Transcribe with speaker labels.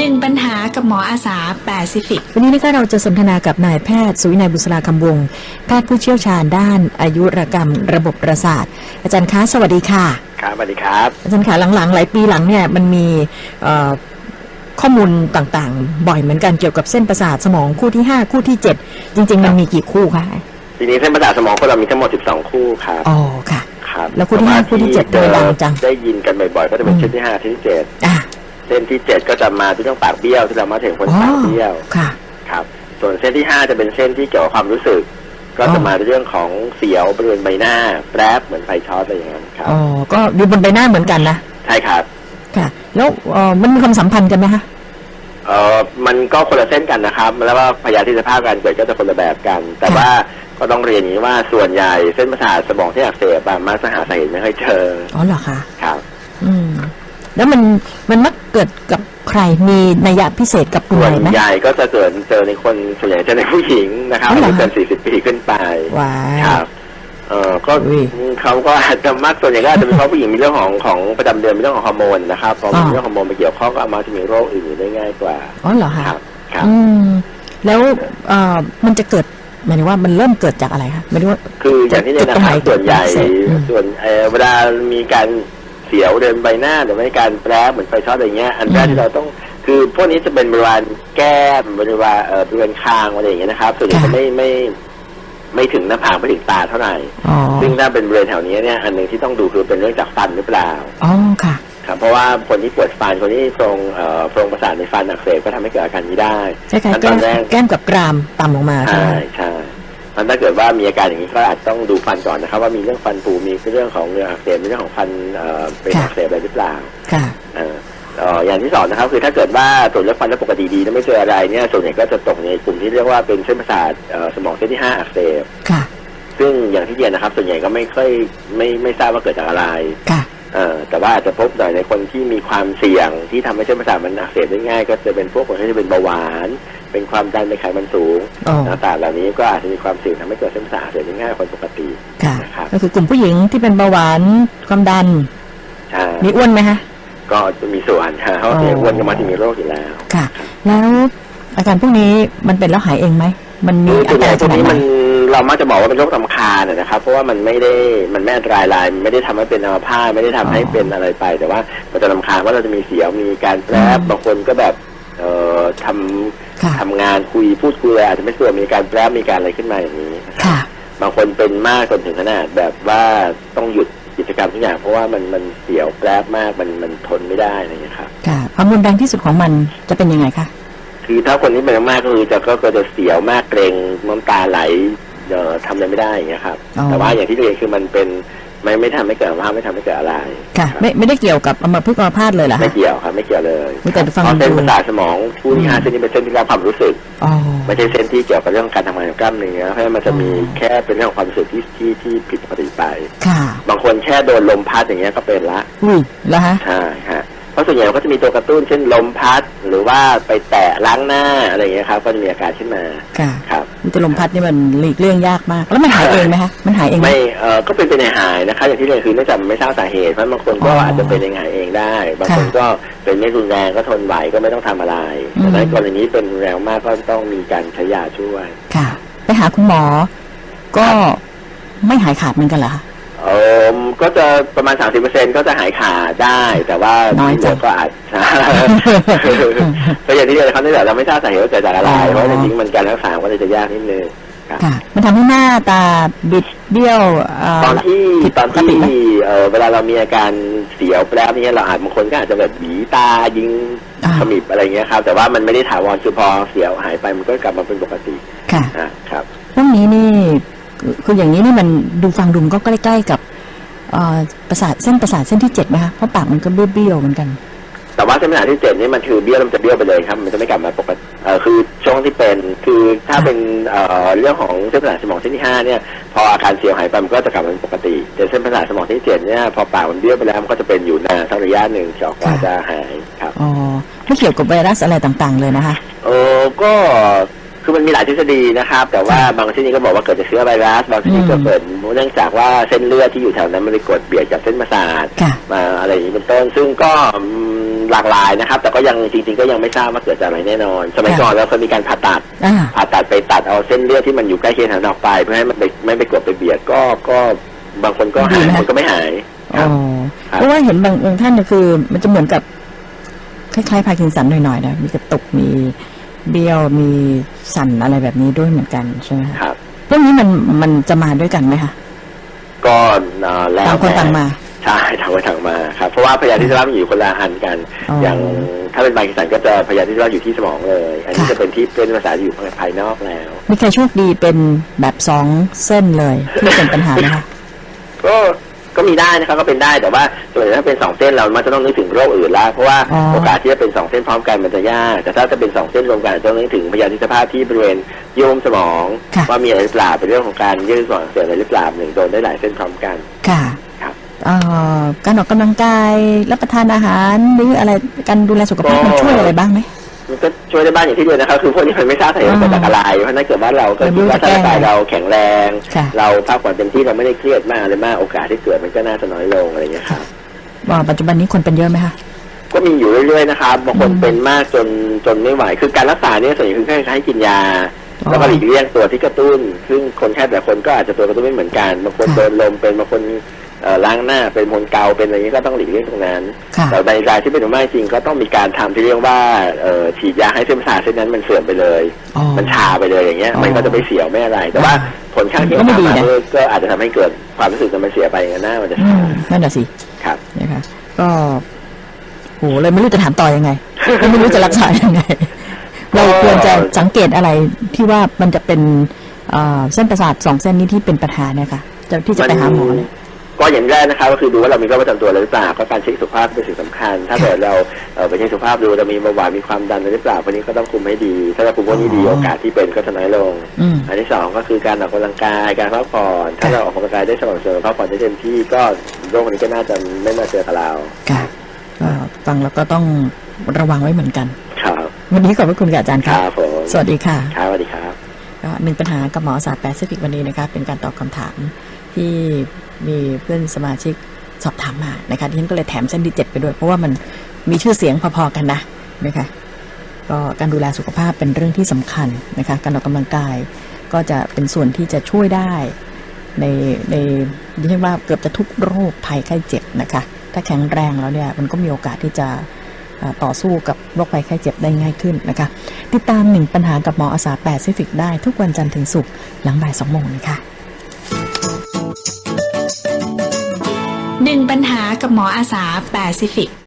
Speaker 1: หนึ่งปัญหากับหมออาสาแปซิฟิก
Speaker 2: วันนี้นะคะเราจะสนทนากับนายแพทย์ สุวินัยบุษราคำวงศ์แพทย์ผู้เชี่ยวชาญด้านอายุรกรรม ระบบประสาท อาจารย์คะสวัสดีค่ะ
Speaker 3: ครับสวัสดีครับ
Speaker 2: อาจารย์คะหลังๆ หลายปีหลังเนี่ยมันมีเอ่อข้อมูลต่างๆ บ่อยเหมือนกันเกี่ยวกับเส้นประสาทสมองคู่ที่ 5 คู่ที่ 7 จริง ๆ มันมีกี่คู่คะ
Speaker 3: ทีนี้เส้นประสาทสมองคนเรามีทั้งหมด 12 คู่ครับ
Speaker 2: อ๋อค่ะ
Speaker 3: ครับ
Speaker 2: แล้วคู่ที่ห้าคู่ที่เจ็ดทำไมดังจัง
Speaker 3: ได้ยินกันบ่อยๆก็จะเป็น
Speaker 2: อืม
Speaker 3: เส้นที่5เส้นที่
Speaker 2: อะ
Speaker 3: 7 เส้นที่7ก็จะมาที่เรื่องปากเบี้ยวที่เรามาถึงคน
Speaker 2: อ๋อ
Speaker 3: ปากเบี้ยว
Speaker 2: ค่ะ
Speaker 3: ครับ ส่วนเส้นที่5จะเป็นเส้นที่เกี่ยวกับความรู้สึก ก็
Speaker 2: อ๋
Speaker 3: จะ
Speaker 2: อ
Speaker 3: มาในเรื่องของเสียวบริเวณใบหน้าแปรบเหมือนไฟช็อตอะไรอย่างนั้นครับ
Speaker 2: อ๋อก็อยู่บนใบหน้าเหมือนกันนะ
Speaker 3: ใช่ครับ
Speaker 2: ค่ะ แล้วเอ่อมันมีความสัมพันธ์กันไหมคะ
Speaker 3: เออมันก็คนละเส้นกันนะครับ แล้วก็พยาธิสภาพการเกิดก็จะคนละแบบกัน แต่
Speaker 2: ค่ะ
Speaker 3: ว่าก็ต้องเรียนอย่างนี้ว่าส่วนใหญ่เส้นประสาทสมองที่อักเสบอะมักจะหาสาเหตุไม่ค่อยเจอ
Speaker 2: อ๋อเหรอคะ
Speaker 3: ครับ
Speaker 2: อืม แล้วมันมันมักเกิดกับใครมีนัยยะพิเศษกับกลุ่ม
Speaker 3: ส่
Speaker 2: ไห
Speaker 3: วน
Speaker 2: นไหม
Speaker 3: ใหญ่ก็จะเกิดเจอในคนส่วนใหญ่จะในผู้หญิงนะครับ
Speaker 2: อ๋อ
Speaker 3: อา
Speaker 2: เหรอ
Speaker 3: ยุเกิน40ปีขึ้นไป
Speaker 2: ว้า
Speaker 3: ครับเออก็
Speaker 2: อุ้ย
Speaker 3: เขาก็อาจจะมักส่วนใหญ่ก็อาจจะเป็นเพราะผู้หญิงมีเรื่องของของประจำเดือนมีเรื่องของฮอร์โมนนะครับพอ
Speaker 2: อ่า
Speaker 3: มีเรื่องฮอร์โมนไปเกี่ยวข้องก็อาจจะมีโรคอื่นได้ง่ายกว่า
Speaker 2: อ๋อเหรอคะ
Speaker 3: ครับครับ
Speaker 2: อืม แล้วเอ่อมันจะเกิดหมายถึงว่ามันเริ่มเกิดจากอะไรคะไม่รู้ว่า
Speaker 3: คืออย่างที่เนี่ยนะ
Speaker 2: ตรง
Speaker 3: ค
Speaker 2: ไหน
Speaker 3: รับส่วนใหญ่
Speaker 2: พิเศษอืม
Speaker 3: ส่วนเอ่อเวลามีการ เสียวเดินใบหน้าหรือไม่การแปรเหมือนไฟช็อตอะไรเงี้ยอันแรก
Speaker 2: อืม
Speaker 3: ที่เราต้องคือพวกนี้จะเป็นบริเวณแก้มบริเวณเอ่อบริเวณคางอะไรอย่างเงี้ยนะครับส่วนใหญ่
Speaker 2: ค่ะ
Speaker 3: จะไม่ไม่ไม่ถึงหน้าผากไม่ถึงตาเท่าไหร่
Speaker 2: อ๋อ
Speaker 3: ซึ่งถ้าเป็นบริเวณแถวนี้เนี่ยอันหนึ่งที่ต้องดูคือเป็นเรื่องจากฟันหรือเปล่า
Speaker 2: อ๋อค่ะ
Speaker 3: ครับเพราะว่าคนที่ปวดฟันคนที่โพรงเอ่อโพรงประสาทในฟันอักเสบก็ทำให้เกิดอาการนี้ได้
Speaker 2: ใช่ค่ะ
Speaker 3: ขั้น
Speaker 2: แก้
Speaker 3: ตอ
Speaker 2: ม
Speaker 3: นแรก
Speaker 2: แก้มกับกรามต่ำลงมาใช่
Speaker 3: ใช่
Speaker 2: ไห ม
Speaker 3: ใช่มันถ้าเกิดว่ามีอาการอย่างนี้ก็อาจจะต้องดูฟันก่อนนะครับ ว่ามีเรื่องฟันผุมีเรื่องของเนื้ออักเสบมีเรื่องของฟันเอ่อเป็นอักเสบอะไรหรือเปล่า
Speaker 2: ค่ะ
Speaker 3: เอ่อเอ่ออย่างที่สองนะครับ คือถ้าเกิดว่าตรวจเลือดฟันแล้วปกติดีแล้วไม่เจออะไรเนี่ยส่วนใหญ่ก็จะตกในกลุ่มที่เรียกว่าเป็นเส้นประสาทเอ่อสมองเส้นที่ห้าอักเสบ
Speaker 2: ค่ะ
Speaker 3: ซึ่งอย่างที่เรียนนะครับ ส่วนใหญ่ก็ไม่ค่อยไม่ไม่ทราบว่าเกิดจากอะไร
Speaker 2: ค่ะ
Speaker 3: เอ่อแต่ว่าอาจจะพบหน่อยในคนที่มีความเสี่ยงที่ทำให้เส้นประสาทมันอักเสบได้ง่าย ก็จะเป็นพวกคนที่เป็นเบาหวาน เป็นความดันเป็นไขมันสูง
Speaker 2: อ๋อ
Speaker 3: ต่างๆเหล่านี้ก็อาจจะมีความเสี่ยงทำให้เกิดเส้นประสาทอักเสบได้ง่ายกว่าคนปกติ
Speaker 2: ค่ะ
Speaker 3: นะครับ
Speaker 2: ก็คือกลุ่มผู้หญิงที่เป็นเบาหวานความดัน
Speaker 3: ใช่
Speaker 2: มีอ้วนไหมคะ
Speaker 3: ก็จะมีส่วนค่ะเพราะว่า
Speaker 2: อ๋อ
Speaker 3: อ้วนก็มักจะมีโรคอยู่แล้ว
Speaker 2: ค่ะ แล้วอาการพวกนี้มันเป็นแล้วหายเองไหมมันมี
Speaker 3: ส่
Speaker 2: อา
Speaker 3: วนให
Speaker 2: กา
Speaker 3: ญ่
Speaker 2: ร
Speaker 3: พวก
Speaker 2: ไหน
Speaker 3: นี้
Speaker 2: ไหม
Speaker 3: มัน เรามักจะบอกว่าเป็นโรคลำคาญนะนะครับ เพราะว่ามันไม่ได้มันไม่อันตรายอะไรมันไม่ได้ทำให้เป็นอัมพาตไม่ได้ทำให้เป็นอะไรไป แต่ว่ามันจะลำคาญว่าเราจะมีเสียวมีการแปรบบางคนก็แบบเอ่อทำ
Speaker 2: ค่ะ
Speaker 3: ทำงานคุยพูดคุยอะไรอาจจะไม่สะดวกมีการแปรบมีการอะไรขึ้นมาอย่างนี้นะครับ
Speaker 2: ค่ะ
Speaker 3: บางคนเป็นมากจนถึงขนาดแบบว่าต้องหยุดกิจกรรมทุกอย่างเพราะว่ามันมันเสียวแปรบมากมันมันทนไม่ได้อะไรอย่างเงี้ยครับ
Speaker 2: ค่ะความรุนแรงที่สุดของมันจะเป็นยังไงคะ
Speaker 3: คือถ้าคนที่เป็นมากๆก็คือจะก็ก็จะเสียวมากเกรงน้ำตาไหลเอ่อ ทำอะไรไม่ได้อย่างเงี้ยครับ
Speaker 2: อ๋อ
Speaker 3: แต่ว่าอย่างที่เรียนคือมันเป็นไม่ไม่ทำให้เกิดอัมพาตไม่ทำให้เกิดอะไร
Speaker 2: ค่ะ
Speaker 3: รับ
Speaker 2: ไม่ไม่ได้เกี่ยวกับอัมพฤกษ์อัมพาตเลยเหรอ
Speaker 3: ไม่
Speaker 2: คะ
Speaker 3: เกี่ยวครับไม่เกี่ยวเลย
Speaker 2: อุ๊ยแต่ฟัง
Speaker 3: เพราะเส้น
Speaker 2: ดู
Speaker 3: ประสาทสมองผู้ที่ห้าเส้นนี้เป็นเส้นที่รับความรู้สึก
Speaker 2: อ๋อ
Speaker 3: ไม่ใช่เส้นที่เกี่ยวกับเรื่องการทำงานของกล้ามเนื้อเพราะฉะนั้นมันจะมี
Speaker 2: อ๋อ
Speaker 3: แค่เป็นเรื่องของความรู้สึกที่ที่ที่ผิดปกติไป
Speaker 2: ค่ะ
Speaker 3: บางคนแค่โดนลมพัดอย่างเงี้ยก็เป็นละ
Speaker 2: อุ้ยแล้วฮะ
Speaker 3: ใช่ฮะเพราะส่วนใหญ่ก็จะมีตัวกระตุ้นเช่นลมพัดหรือว่าไปแตะล้างหน้าอะไรอย่างเงี้ยครับก็จะมีอาการขึ้นมา
Speaker 2: ค่ะ
Speaker 3: ครับ
Speaker 2: มีแต่ลมพัดนี่มันหลีกเลี่ยงยากมาก แล้วมันหายเองไหมคะมันหายเองไหม
Speaker 3: ไม่เออก็เป็นไปในหายนะครับอย่างที่เรียนคือเนื่องจากมันไม่ทราบสาเหตุเพราะบางคนก็
Speaker 2: อ๋ออ
Speaker 3: อาจจะเป็นในหายเองได้บางคน
Speaker 2: ค่ะ
Speaker 3: ก็เป็นไม่รุนแรงก็ทนไหวก็ไม่ต้องทำอะไร
Speaker 2: อืม
Speaker 3: แต่ในกรณีนี้เป็นรุนแรงมากก็ต้องมีการใช้ยาช่วย
Speaker 2: ค่ะ ไปหาคุณหมอ ก็ไม่หายขาดเหมือนกันเหรอคะ
Speaker 3: เออก็จะประมาณ30%ก็จะหายขาดได้ แต่ว่า
Speaker 2: น้อยจัง
Speaker 3: ที่เหลืก็อาจจะก็อย่างที่เรียนเขาเนี่ยเราไม่ทราบสาเหตุว่าเกิดจากอะไร
Speaker 2: อ๋อ
Speaker 3: เพราะจริงๆมันการรักษาก็เลยจะยากนิดนึง
Speaker 2: ค่ะ มันทำให้หน้าตาบิดเบี้ยวเต
Speaker 3: อนที่
Speaker 2: ผิด
Speaker 3: ตอน
Speaker 2: ปกติ
Speaker 3: ที่
Speaker 2: ไหม
Speaker 3: เออเวลาเรามีอาการเสียวแปรบเนี่ยเราอาจบางคนก็อาจจะแบบหวีตายิง
Speaker 2: อ่า
Speaker 3: ขมิบอะไรเงี้ยครับ แต่ว่ามันไม่ได้ถาวรคือพอเสียวหายไปมันก็กลับมาเป็นปกติ
Speaker 2: ค่ะ
Speaker 3: อะครับ
Speaker 2: พวกนี้นี่ คือคืออย่างนี้นี่มันดูฟังดูมันก็ใกล้ ๆ กับเอ่อประสาทเส้นประสาทเส้นที่เจ็ดไหมคะเพราะปากมันก็เบี้ยวๆเหมือนกัน
Speaker 3: แต่ว่าเส้นประสาทที่เจ็ดนี่มันคือเบี้ยวแล้วมันจะเบี้ยวไปเลยครับ มันจะไม่กลับมาปกติเอ่อคือช่วงที่เป็นคือถ้าเป็นเอ่อเรื่องของเส้นประสาทสมองเส้นที่ห้าเนี่ย พออาการเสียวหายไปมันก็จะกลับมาเป็นปกติ แต่เส้นประสาทสมองเส้นที่เจ็ดเนี่ยพอปากมันเบี้ยวไปแล้วมันก็จะเป็นอยู่นานสักระยะหนึ่งจนกว่า
Speaker 2: ค่ะ
Speaker 3: จะหายครับ
Speaker 2: อ๋อไม่เกี่ยวกับไวรัสอะไรต่างๆ เลยนะคะ
Speaker 3: เออก็ คือมันมีหลายทฤษฎีนะครับ แต่ว่าบางทฤษฎีก็บอกว่าเกิดจากเชื้อไวรัส บางทฤษฎีก็
Speaker 2: อืม
Speaker 3: เกิดเนื่องจากว่าเส้นเลือดที่อยู่แถวนั้นมันไปกดเบียดกับเส้นประสาท
Speaker 2: ค่ะ
Speaker 3: มาอะไรอย่างนี้เป็นต้น ซึ่งก็อืมหลากหลายนะครับ แต่ก็ยังจริง ๆ ก็ยังไม่ทราบว่าเกิดจากอะไรแน่นอน สมัย
Speaker 2: ค่ะ
Speaker 3: ก่อนเราเคยมีการผ่าตัด
Speaker 2: อ่า
Speaker 3: ผ่าตัดไปตัดเอาเส้นเลือดที่มันอยู่ใกล้เคียงฐานออกไปเพื่อให้มันไปไม่ไปกดไปเบียดก็ก็บางคนก็หาย
Speaker 2: ดีนะ
Speaker 3: บางคนก็ไม่หายค
Speaker 2: อ๋
Speaker 3: รั
Speaker 2: อบ
Speaker 3: ครับ
Speaker 2: เพราะว่าเห็นบางบางท่านเนี่ยคือ มันจะเหมือนกับคล้ายๆพาร์กินสันหน่อยๆนะมีกระตุกมี เบี้ยวมีสั่นอะไรแบบนี้ด้วยเหมือนกันใช่ไหมคะ
Speaker 3: ครับ
Speaker 2: พวกนี้มันมันจะมาด้วยกันไหมคะ
Speaker 3: ก็เอ่อแล้ว
Speaker 2: ต่างคน
Speaker 3: แต่
Speaker 2: ต่างมา
Speaker 3: ใช่ทางไปทางมาครับเพราะว่าพยาธิสลามันอยู่คนละอันกัน
Speaker 2: อ๋อ
Speaker 3: อ
Speaker 2: อ
Speaker 3: ย่างถ้าเป็นปากีสถานก็จะพยาธิสลาอยู่ที่สมองเลย อันนี้
Speaker 2: ค่ะ
Speaker 3: จะเป็นที่เป็นภาษาที่อยู่ภายภายนอกแล้ว
Speaker 2: มีใครโชคดีเป็นแบบสองเส้นเลยที่เป็นปัญหาไหมคะ
Speaker 3: ก็ ก็มีได้นะครับก็เป็นได้แต่ว่าส่วนใหญ่ถ้าเป็นสองเส้นเรามันจะต้องนึกถึงโรคอื่นแล้วเพราะว่า
Speaker 2: อ๋อ
Speaker 3: โอกาสที่จะเป็นสองเส้นพร้อมกันมันจะยากแต่ถ้าจะเป็นสองเส้นรวมกันอาจจะต้องนึกถึงพยาธิสภาพที่บริเวณเยื่อหุ้มสมอง
Speaker 2: ค่ะ
Speaker 3: ว่ามีอะไรหรือเปล่าเป็นเรื่องของการยื่นสมองเสื่อมอะไรหรือเปล่าหนึ่งโดนได้หลายเส้นพร้อมกัน
Speaker 2: ค่ะ
Speaker 3: ครับ
Speaker 2: เอ่อการออกกำลังกายรับประทานอาหารหรืออะไรการดูแลสุขภาพ
Speaker 3: ก็
Speaker 2: มันช่วยอะไรบ้างไหม
Speaker 3: มันก็ช่วยได้บ้างอย่างที่เดียวนะครับคือพวกนี้มันไม่ทราบสาเหตุว่าเกิดจากอะไรเพราะฉะนั้นเกิดว่าเราก็คิดว่าถ้าร่างกายเราแข็งแรง
Speaker 2: ค่ะ
Speaker 3: เราพักผ่อนเต็มที่เราไม่ได้เครียดมากอะไรมากโอกาสที่เกิดมันก็น่าจะน้อยลงอะไรอย่างเงี้ยครับ
Speaker 2: ว่าปัจจุบันนี้คนเป็นเยอะไหมคะ
Speaker 3: ก็มีอยู่เรื่อยๆนะครับบางคน
Speaker 2: อืม
Speaker 3: เป็นมากจนจนไม่ไหว คือการรักษาเนี่ยส่วนใหญ่คือแค่ให้กินยา
Speaker 2: อ๋อ
Speaker 3: แล้วก็หลีกเลี่ยงตัวที่กระตุ้น ซึ่งคนแค่แต่ละคนก็อาจจะตัวกระตุ้นไม่เหมือนกันบางคน
Speaker 2: ค่ะ
Speaker 3: โดนลมเป็นบางคนเอ่อ ล้างหน้าเป็นมนเกาเป็นอะไรนี้ก็ต้องหลีกเลี่ยงตรงนั้น
Speaker 2: ค่ะ
Speaker 3: แต่ในรายที่เป็นมากจริงก็ต้องมีการทำที่เรียกว่าเอ่อฉีดยาให้เส้นประสาทเส้นนั้นมันเสื่อมไปเลย
Speaker 2: อ๋อ
Speaker 3: มันชาไปเลยอย่างเงี้ย
Speaker 2: อ๋อ
Speaker 3: มันก็จะไม่เสียวไม่อะไร แต่ว่าผลข้างเคียง
Speaker 2: ก็ไม่
Speaker 3: ตาม
Speaker 2: ดี
Speaker 3: มา
Speaker 2: นะ
Speaker 3: ด้วยก็อาจจะทำให้เกิดความรู้สึกว่ามันเสียไปอย่างนั้นหน้ามันจะ
Speaker 2: อื
Speaker 3: ชาม
Speaker 2: นั่นแหะสิ
Speaker 3: ครับ
Speaker 2: นะคะก็โหเลยไม่รู้จะถามต่อยังไงไม่รู้จะรักษายังไงเราควรจะสังเกตอะไรที่ว่ามันจะเป็นเอ่อเส้นประสาทสองเส้นนี้ที่เป็นปัญหาเนี่ยค่ะจะที่จะไปหาหมอเนี่ย
Speaker 3: ก็อย่างแรกนะครับก็คือดูว่าเรามีโรคประจำตัวอะไรหรือเปล่าก็การเช็คสุขภาพเป็นสิ่งสำคัญ ถ้า
Speaker 2: ค่ะ
Speaker 3: เกิดเราเอ่อไปเช็คสุขภาพดูเรามีเบาหวานมีความดันอะไรหรือเปล่าพวกนี้ก็ต้องคุมให้ดี ถ้าเราคุมพวกนี้ดี
Speaker 2: อ๋อ
Speaker 3: โอกาสที่เป็นก็จะน้อยลง
Speaker 2: อืม
Speaker 3: อันที่สองก็คือการออกกำลังกายการพักผ่อนถ้า
Speaker 2: ค่ะ
Speaker 3: เราออกกำลังกายได้สม่ำเสมอพักผ่อนได้เต็มที่ก็โรคนี้ก็น่าจะไม่มาเจอกับเรา
Speaker 2: ค่ะก็ฟังแล้วก็ต้องระวังไว้เหมือนกัน
Speaker 3: ครับ
Speaker 2: วันนี้ขอบพระคุณค่ะอาจารย์
Speaker 3: ค
Speaker 2: ค่ะ
Speaker 3: รับผม
Speaker 2: สวัสดีค่ะ
Speaker 3: ครับสวัสดีครับ
Speaker 2: ก็หนึ่งปัญหากับหมอศาสตร์แปซิฟิกวันนี้นะคะ เป็นการตอบคำถาม ที่มีเพื่อนสมาชิกสอบถามมานะคะที่ฉันก็เลยแถมเส้นดีเจ็ดไปด้วย เพราะว่ามันมีชื่อเสียงพอๆกันนะนะคะก็การดูแลสุขภาพเป็นเรื่องที่สำคัญนะคะการออกกำลังกายก็จะเป็นส่วนที่จะช่วยได้ในในเรียกว่าเกือบจะทุกโรคภัยไข้เจ็บนะคะ ถ้าแข็งแรงแล้วเนี่ยมันก็มีโอกาสที่จะต่อสู้กับโรคภัยไข้เจ็บได้ง่ายขึ้นนะคะ ติดตามหนึ่งปัญหากับหมออาสาแปซิฟิกได้ทุกวันจันทร์ถึงศุกร์หลังบ่ายสองโมงนะคะ
Speaker 1: หนึ่งปัญหากับหมออาสาแปซิฟิก